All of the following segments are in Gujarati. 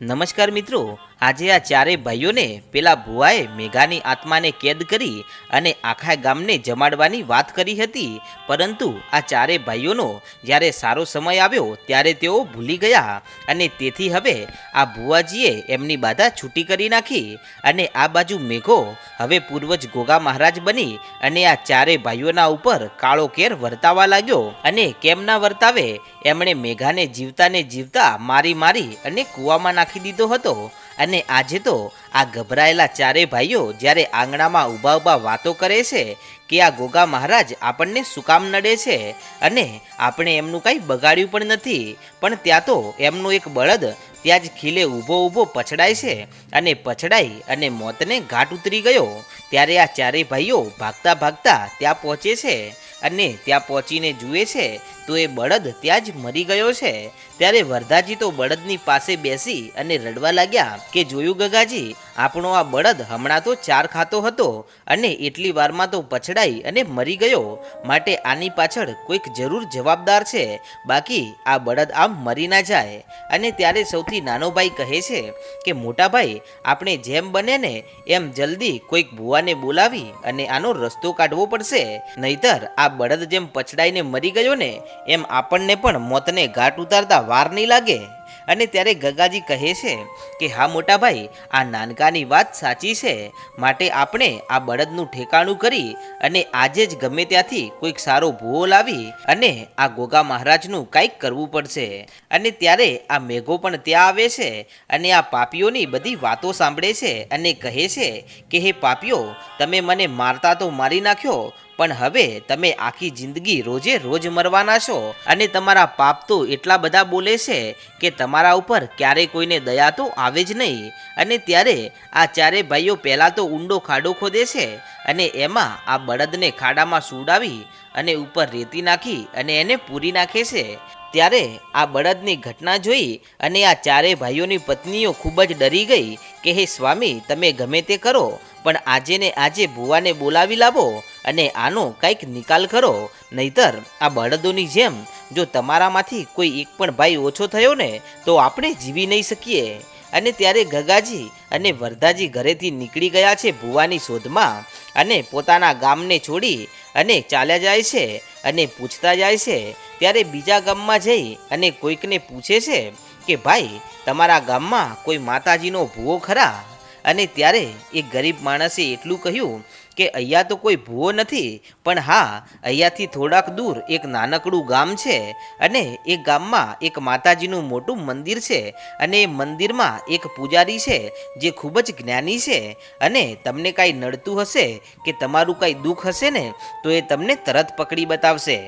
નમસ્કાર મિત્રો, આજે આ ચારેય ભાઈઓને પેલા ભુવાએ મેઘાની આત્માને કેદ કરી અને આખા ગામને જમાડવાની વાત કરી હતી. પરંતુ આ ચારેય ભાઈઓનો જ્યારે સારો સમય આવ્યો, ત્યારે તેઓ ભૂલી ગયા અને તેથી હવે આ ભુવાજીએ એમની બાધા છૂટી કરી નાખી અને આ બાજુ મેઘો હવે પૂર્વજ ગોગા મહારાજ બની અને આ ચારેય ભાઈઓના ઉપર કાળો કેર વર્તાવા લાગ્યો અને કેમ ના વર્તાવે, એમણે મેઘાને જીવતાને જીવતા મારી મારી અને કૂવામાં નાખી દીધો હતો અને આજે તો આ ગભરાયેલા ચારે ભાઈઓ જ્યારે આંગણામાં ઊભા ઊભા વાતો કરે છે કે આ ગોગા મહારાજ આપણને શું કામ નડે છે અને આપણે એમનું કાંઈ બગાડ્યું પણ નથી, પણ ત્યાં તો એમનો એક બળદ ત્યાં જ ખીલે ઊભો ઊભો પછડાય છે અને પછડાઈ અને મોતને ઘાટ ઉતરી ગયો. ત્યારે આ ચારેય ભાઈઓ ભાગતા ભાગતા ત્યાં પહોંચે છે. અને ત્યાં પહોંચીને જુએ છે તો એ બળદ ત્યાં જ મરી ગયો છે. ત્યારે વરદાજી તો બળદની પાસે બેસી અને રડવા લાગ્યા કે જોયું ગગાજી, આપણો આ બળદ હમણાં તો ચાર ખાતો હતો અને એટલી વારમાં તો પછડાઈ અને મરી ગયો. માટે આની પાછળ કોઈક જરૂર જવાબદાર છે. બાકી આ બળદ આમ મરી ના જાય. અને ત્યારે સૌથી નાનો ભાઈ કહે છે કે, મોટા ભાઈ, આપણે જેમ બને ને એમ જલ્દી કોઈક ભુવાને બોલાવી અને આનો રસ્તો કાઢવો પડશે. નહીતર આ બળદ જેમ પછડાઈને મરી ગયો ને, એમ આપણને પણ મોતને ઘાટ ઉતારતા વાર નહીં લાગે. અને ત્યારે ગગાજી કહે છે કે, હા મોટા ભાઈ આ નાનકાની વાત સાચી છે. માટે આપણે આ બળદનું ઠેકાણું કરી અને આજે જ ગમે ત્યાંથી કોઈક સારો ભૂવો લાવી અને આ ગોગા મહારાજનું કંઈક કરવું પડશે. અને ત્યારે આ મેઘો પણ ત્યાં આવે છે અને આ પાપીઓની બધી વાતો સાંભળે છે અને કહે છે કે, હે પાપીઓ, તમે મને મારતા તો મારી નાખ્યો પણ હવે તમે આખી જિંદગી રોજે રોજ મરવાના છો અને તમારા પાપ તો એટલા બધા બોલે છે કે તમારા ઉપર ક્યારેય કોઈને દયા તો આવે જ નહીં. અને ત્યારે આ ચારે ભાઈઓ પહેલાં તો ઊંડો ખાડો ખોદે છે અને એમાં આ બળદને ખાડામાં સુડાવી અને ઉપર રેતી નાખી અને એને પૂરી નાખે છે. ત્યારે આ બળદની ઘટના જોઈ અને આ ચારે ભાઈઓની પત્નીઓ ખૂબ જ ડરી ગઈ કે, હે સ્વામી, તમે ગમે તે કરો, પણ આજે ને આજે ભુવાને બોલાવી લાવો અને આનો કંઈક નિકાલ કરો, નહીતર આ બળદોની જેમ જો તમારામાંથી કોઈ એક પણ ભાઈ ઓછો થયો ને, તો આપણે જીવી નહીં શકીએ. અને ત્યારે ગગાજી અને વરદાજી ઘરેથી નીકળી ગયા છે ભુવાની શોધમાં અને પોતાના ગામને છોડી અને ચાલ્યા જાય છે અને પૂછતા જાય છે, ત્યારે બીજા ગામમાં જઈ અને કોઈકને પૂછે છે કે, ભાઈ, તમારા ગામમાં કોઈ માતાજીનો ભૂવો ખરા? અને ત્યારે એક ગરીબ માણસે એટલું કહ્યું કે અહીંયા તો કોઈ ભૂવો નથી, પણ હા, અહીંયાથી થોડાક દૂર એક નાનકડું ગામ છે અને એ ગામમાં એક માતાજીનું મોટું મંદિર છે અને એ મંદિરમાં એક પૂજારી છે જે ખૂબ જ જ્ઞાની છે અને તમને કાંઈ નડતું હશે કે તમારું કાંઈ દુઃખ હશે ને, તો એ તમને તરત પકડી બતાવશે.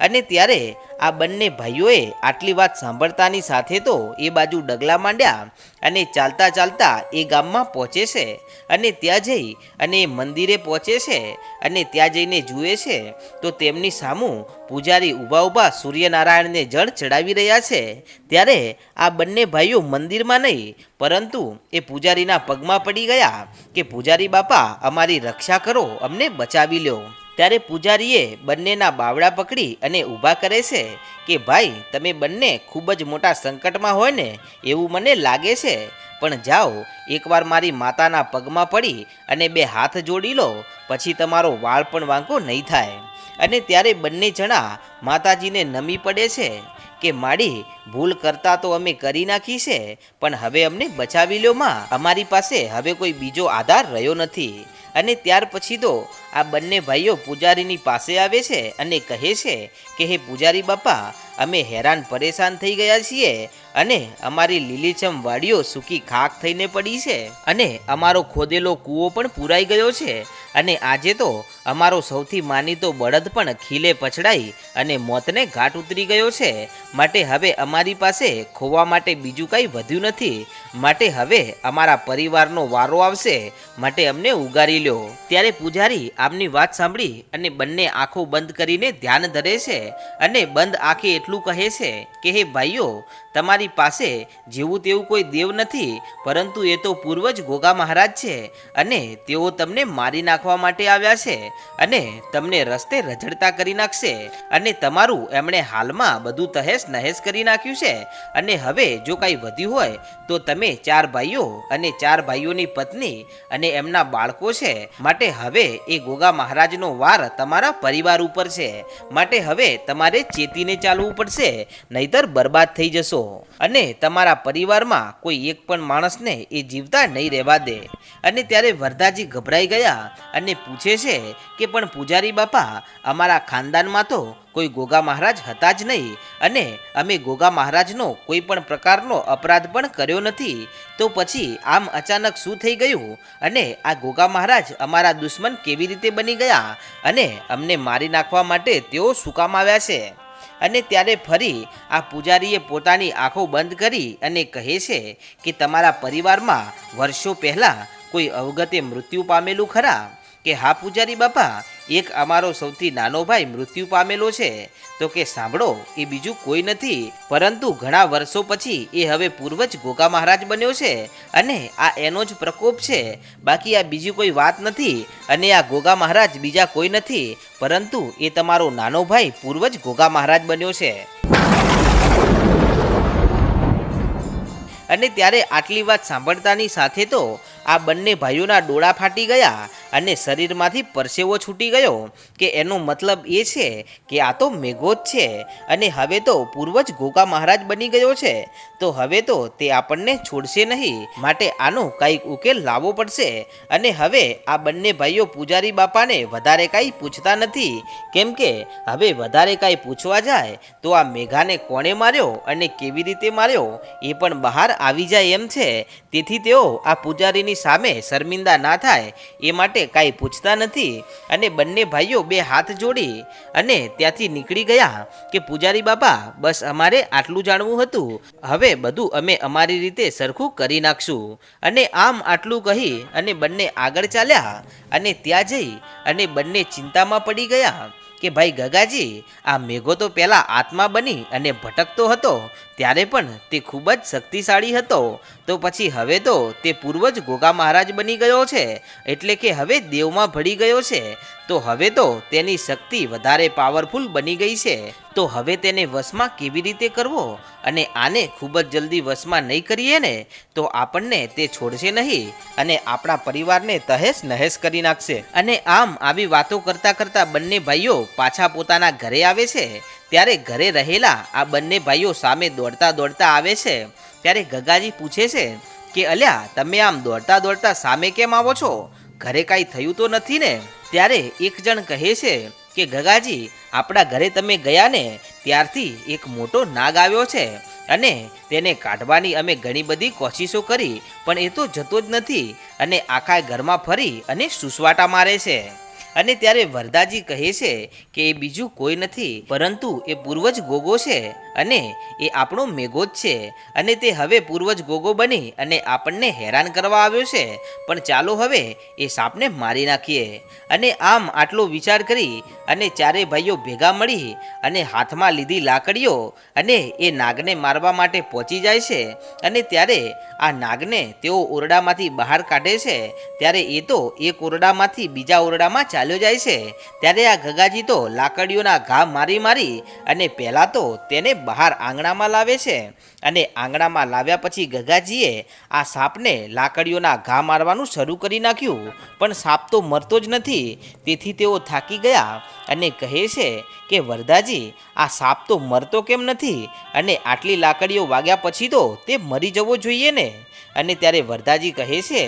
અને ત્યારે આ બંને ભાઈઓએ આટલી વાત સાંભળતાની સાથે તો એ બાજુ ડગલા માંડ્યા અને ચાલતા ચાલતા એ ગામમાં પહોંચે છે. અને ત્યાં જઈ અને એ મંદિરે પહોંચે છે અને ત્યાં જઈને જુએ છે તો તેમની સામું પૂજારી ઊભા ઊભા સૂર્યનારાયણને જળ ચડાવી રહ્યા છે. ત્યારે આ બંને ભાઈઓ મંદિરમાં નહીં, પરંતુ એ પૂજારીના પગમાં પડી ગયા કે, પૂજારી બાપા, અમારી રક્ષા કરો, અમને બચાવી લ્યો ત્યારે પૂજારીએ બંનેના બાવડા પકડી અને ઊભા કરે છે કે, ભાઈ, તમે બંને ખૂબ જ મોટા સંકટમાં હોય ને, એવું મને લાગે છે. પણ જાઓ, એકવાર મારી માતાના પગમાં પડી અને બે હાથ જોડી લો, પછી તમારો વાળ પણ વાંકો નહીં થાય. અને ત્યારે બંને જણા માતાજીને નમી પડે છે કે, માડી ભૂલ કરતા તો અમે કરી નાખી છે, પણ હવે અમને બચાવી લો માં. અમારી પાસે હવે કોઈ બીજો આધાર રહ્યો નથી. અને ત્યાર પછી તો આ બંને ભાઈઓ પૂજારીની પાસે આવે છે અને કહે છે કે, હે પૂજારી બાપા, અમે હેરાન પરેશાન થઈ ગયા છીએ અને અમારી લીલીછમ વાડીઓ સૂકી ખાક થઈને પડી છે. અને અમારો ખોદેલો કૂવો પણ પૂરાઈ ગયો છે. અને આજે તો અમારો સૌથી માનીતો બળદ પણ ખીલે પછડાઈ અને મોતને ઘાટ ઉતરી ગયો છે. માટે હવે અમારી પાસે ખોવા માટે બીજું કંઈ વધ્યું નથી. માટે હવે અમારા પરિવારનો વારો આવશે. માટે અમને ઉગારી લ્યો ત્યારે પૂજારી આમની વાત સાંભળી અને બંને આંખો બંધ કરીને ધ્યાન ધરે છે અને બંધ આંખે એટલું કહે છે કે, હે ભાઈઓ તમારી પાસે જેવું તેવું કોઈ દેવ નથી, પરંતુ એ તો પૂર્વજ ગોગા મહારાજ છે અને તેઓ તમને મારી નાખવા માટે આવ્યા છે અને તમને રસ્તે રઝડતા કરી નાખશે અને તમારું એમણે હાલમાં બધું તહેસ નહેસ કરી નાખ્યું છે અને હવે જો કાંઈ વધ્યું હોય, તો તમે ચાર ભાઈઓ અને ચાર ભાઈઓની પત્ની અને એમના બાળકો છે. માટે હવે એ ગોગા મહારાજનો વાર તમારા પરિવાર ઉપર છે. માટે હવે તમારે ચેતીને ચાલવું પડશે, નહીતર બરબાદ થઈ જશો. અને તમારા પરિવારમાં કોઈ એક પણ માણસને એ જીવતા નહીં રહેવા દે. અને ત્યારે વરદાજી ગભરાઈ ગયા અને પૂછે છે કે, પણ પૂજારી બાપા, અમારા ખાનદાનમાં તો કોઈ ગોગા મહારાજ હતા જ નહીં. અને અમે ગોગા મહારાજનો કોઈ પણ પ્રકારનો અપરાધ પણ કર્યો નથી. તો પછી આમ અચાનક શું થઈ ગયું? અને આ ગોગા મહારાજ અમારા દુશ્મન કેવી રીતે બની ગયા? અને અમને મારી નાખવા માટે તેઓ શું કામ આવ્યા છે? અને ત્યારે ફરી આ પૂજારીએ પોતાની આંખો બંધ કરી અને કહે છે કે તમારા પરિવારમાં વર્ષો પહેલાં કોઈ અવગતે મૃત્યુ પામેલું ખરા? કે હા પૂજારી બાપા એક અમારો સૌથી નાનો ભાઈ મૃત્યુ પામેલો છે. તો કે સાંભળો, એ બીજું કોઈ નથી. પરંતુ ઘણા વર્ષો પછી એ હવે પૂર્વજ ગોગા મહારાજ બન્યો છે અને આ એનો જ પ્રકોપ છે. બાકી આ બીજી કોઈ વાત નથી અને આ ગોગા મહારાજ બીજા કોઈ નથી. પરંતુ એ તમારો નાનો ભાઈ પૂર્વજ ગોગા મહારાજ બન્યો છે. અને ત્યારે આટલી વાત સાંભળતાની સાથે તો આ બંને ભાઈઓના ડોળા ફાટી ગયા અને શરીરમાંથી પરસેવો છૂટી ગયો. કે એનો મતલબ એ છે કે આ તો મેઘો જ છે અને હવે તો પૂર્વજ ગોગા મહારાજ બની ગયો છે. તો હવે તો તે આપણને છોડશે નહીં. માટે આનો કંઈક ઉકેલ લાવવો પડશે. અને હવે આ બંને ભાઈઓ પૂજારી બાપાને વધારે કાંઈ પૂછતા નથી. કેમ કે હવે વધારે કાંઈ પૂછવા જાય તો આ મેઘાને કોણે માર્યો અને કેવી રીતે માર્યો એ પણ બહાર આવી જાય એમ છે. તેથી તેઓ આ પૂજારીની સામે શર્મિંદા ના થાય, એ માટે કાંઈ પૂછતા નથી. અને બંને ભાઈઓ બે હાથ જોડી અને ત્યાંથી નીકળી ગયા કે, પૂજારી બાપા, બસ અમારે આટલું જાણવું હતું. હવે બધું અમે અમારી રીતે સરખું કરી નાખશું. અને આમ આટલું કહી અને બંને આગળ ચાલ્યા અને ત્યાં જઈ અને બંને ચિંતામાં પડી ગયા કે, ભાઈ ગગાજી, આ મેઘો તો પહેલાં આત્મા બની અને ભટકતો હતો. ત્યારે પણ તે ખૂબ જ શક્તિશાળી હતો. તો પછી હવે તો તે પૂર્વજ ગોગા મહારાજ બની ગયો છે, એટલે કે હવે દેવમાં ભળી ગયો છે. તો હવે તો તેની શક્તિ વધારે પાવરફુલ બની ગઈ છે. તો હવે તેને વશમાં કેવી રીતે કરવો? અને આને ખૂબ જ જલ્દી વશમાં નહીં કરીએ ને, તો આપણને તે છોડશે નહીં અને આપણા પરિવારને તહેશ નહેશ કરી નાખશે. અને આમ આવી વાતો કરતા કરતા બંને ભાઈઓ પાછા પોતાના ઘરે આવે છે. ત્યારે ઘરે રહેલા આ બંને ભાઈઓ સામે દોડતા દોડતા આવે છે. ત્યારે ગગાજી પૂછે છે કે, અલ્યા, તમે આમ દોડતા દોડતા સામે કેમ આવો છો? ઘરે કાંઈ થયું તો નથી ને? ત્યારે એક જણ કહે છે કે, ગગાજી, આપણા ઘરે તમે ગયા ને, ત્યારથી એક મોટો નાગ આવ્યો છે અને તેને કાઢવાની અમે ઘણી બધી કોશિશો કરી, પણ એ તો જતો જ નથી અને આખા ઘરમાં ફરી અને સુસવાટા મારે છે. અને ત્યારે વરદાજી કહે છે કે એ બીજું કોઈ નથી, પરંતુ એ પૂર્વજ ગોગો છે. અને એ આપણો મેઘો જ છે. અને તે હવે પૂર્વજ ગોગો બની અને આપણને હેરાન કરવા આવ્યો છે. પણ ચાલો હવે એ સાપને મારી નાખીએ. અને આમ આટલો વિચાર કરી અને ચારે ભાઈઓ ભેગા મળી અને હાથમાં લીધી લાકડીઓ અને એ નાગને મારવા માટે પહોંચી જાય છે. અને ત્યારે આ નાગને તેઓ ઓરડામાંથી બહાર કાઢે છે. ત્યારે એ તો એક ઓરડામાંથી બીજા ઓરડામાં ચાલ્યો જાય છે. ત્યારે આ ગગાજી તો લાકડીઓના ઘા મારી મારી અને પહેલાં તો તેને બહાર આંગણામાં લાવે છે અને આંગણામાં લાવ્યા પછી ગગાજીએ આ સાપને લાકડીઓના ઘા મારવાનું શરૂ કરી નાખ્યું. પણ સાપ તો મરતો જ નથી. તેથી તેઓ થાકી ગયા અને કહે છે કે, વરદાજી, આ સાપ તો મરતો કેમ નથી? અને આટલી લાકડીઓ વાગ્યા પછી તો તે મરી જવો જોઈએ ને? અને ત્યારે વરદાજી કહે છે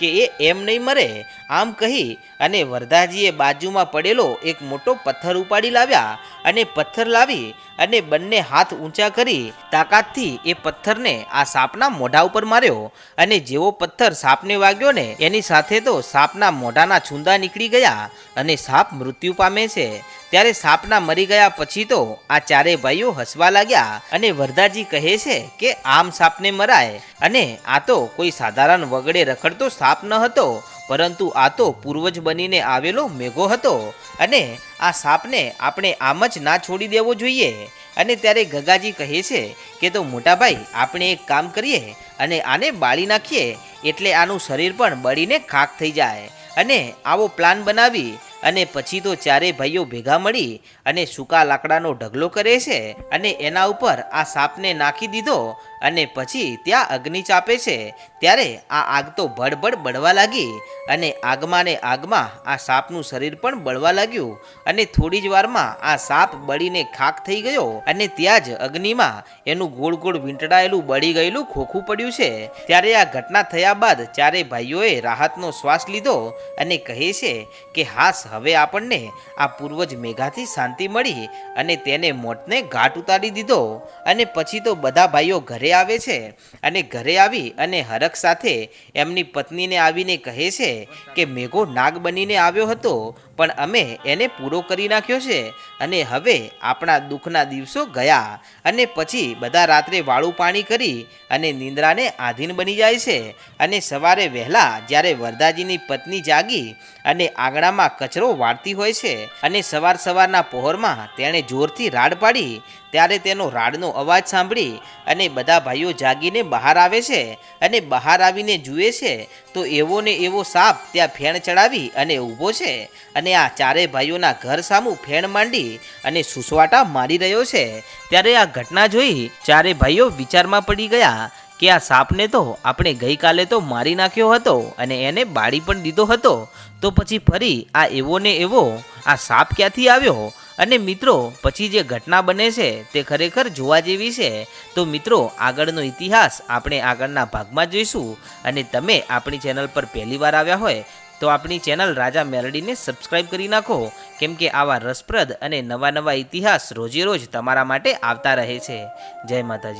કે, એ એમ નહીં મરે. આમ કહી અને વરદાજીએ બાજુમાં પડેલો એક મોટો પથ્થર ઉપાડી લાવ્યા અને પથ્થર લાવી અને બંને હાથ ઊંચા કરી તાકાતથી એ પથ્થરને આ સાપના મોઢા ઉપર માર્યો. અને જેવો પથ્થર સાપને વાગ્યો ને, એની સાથે તો સાપના મોઢાના છૂંદા નીકળી ગયા અને સાપ મૃત્યુ પામે છે. ત્યારે સાપના મરી ગયા પછી તો આ ચારે ભાઈઓ હસવા લાગ્યા અને વરદાજી કહે છે કે આમ સાપને મરાય. અને આ તો કોઈ સાધારણ વગડે રખડતો સાપ ન હતો પરંતુ આ તો પૂર્વજ બનીને આવેલો મેઘો હતો અને આ સાપને આપણે આમ જ ના છોડી દેવો જોઈએ. અને ત્યારે ગગાજી કહે છે કે તો મોટાભાઈ, આપણે એક કામ કરીએ અને આને બાળી નાખીએ એટલે આનું શરીર પણ બળીને ખાક થઈ જાય. અને આવો પ્લાન બનાવી અને પછી તો ચારેય ભાઈઓ ભેગા મળી અને સૂકા લાકડાનો ઢગલો કરે છે અને એના ઉપર આ સાપને નાખી દીધો અને પછી ત્યાં અગ્નિ ચાપે છે. ત્યારે આ આગ તો ભડભડ બળવા લાગી અને આગમાં ને આગમાં આ સાપનું શરીર પણ બળવા લાગ્યું અને થોડી જ વારમાં આ સાપ બળીને ખાક થઈ ગયો અને ત્યાં જ અગ્નિમાં એનું ગોળ ગોળ વીંટળાયેલું બળી ગયેલું ખોખું પડ્યું છે. ત્યારે આ ઘટના થયા બાદ ચારે ભાઈઓએ રાહતનો શ્વાસ લીધો અને કહે છે કે, હાસ, હવે આપણને આ પૂર્વજ મેઘાથી શાંતિ મળી અને તેને મોતને ઘાટ ઉતારી દીધો. અને પછી તો બધા ભાઈઓ ઘરે આવે છે અને ઘરે આવી અને હરખ સાથે એમની પત્નીને આવીને કહે છે કે મેઘો નાગ બનીને આવ્યો હતો પણ અમે એને પૂરો કરી નાખ્યો છે અને હવે આપણા દુઃખના દિવસો ગયા અને પછી બધા રાત્રે વાળું પાણી કરી અને નિંદ્રાને આધીન બની જાય છે અને સવારે વહેલા જ્યારે વરદાજીની પત્ની જાગી અને આંગણામાં કચરો વાળતી હોય છે અને સવાર સવારના પહોરમાં તેણે જોરથી રાડ પાડી, ત્યારે તેનો રાડનો અવાજ સાંભળી અને બધા ભાઈઓ જાગીને બહાર આવે છે અને બહાર આવીને જુએ છે, તો એવો ને એવો સાપ ત્યાં ફેણ ચડાવી અને ઊભો છે અને આ ચારે ભાઈઓના ઘર સામું ફેણ માંડી અને સુસવાટા મારી રહ્યો છે. ત્યારે આ ઘટના જોઈ ચારે ભાઈઓ વિચારમાં પડી ગયા કે આ સાપને તો આપણે ગઈકાલે તો મારી નાખ્યો હતો અને એને બાળી પણ દીધો હતો. તો પછી ફરી આ એવો ને એવો આ સાપ ક્યાંથી આવ્યો? અને મિત્રો, પછી જે ઘટના બને છે તે ખરેખર જોવા જેવી છે. તો મિત્રો, આગળનો ઇતિહાસ આપણે આગળના ભાગમાં જોઈશું. અને તમે આપણી ચેનલ પર પહેલીવાર આવ્યા હોય તો આપણી ચેનલ રાજા મેલડીને સબસ્ક્રાઇબ કરી નાખો, કેમ કે આવા રસપ્રદ અને નવા નવા ઇતિહાસ રોજે રોજ તમારા માટે આવતા રહે છે. જય માતાજી.